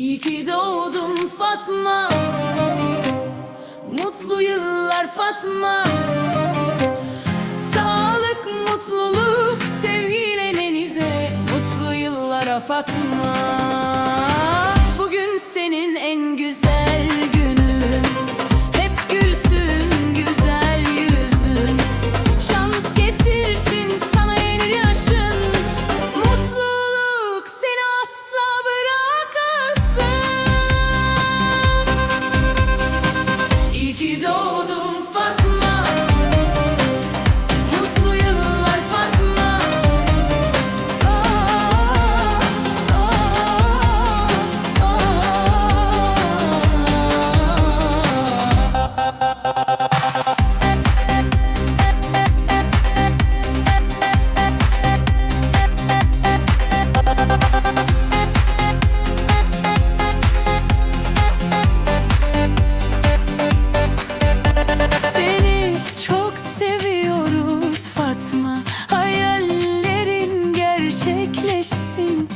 İyi ki doğdun Fatma. Mutlu yıllar Fatma. Sağlık, mutluluk, sevgiyle nenize Mutlu yıllara Fatma gerçekleşsin.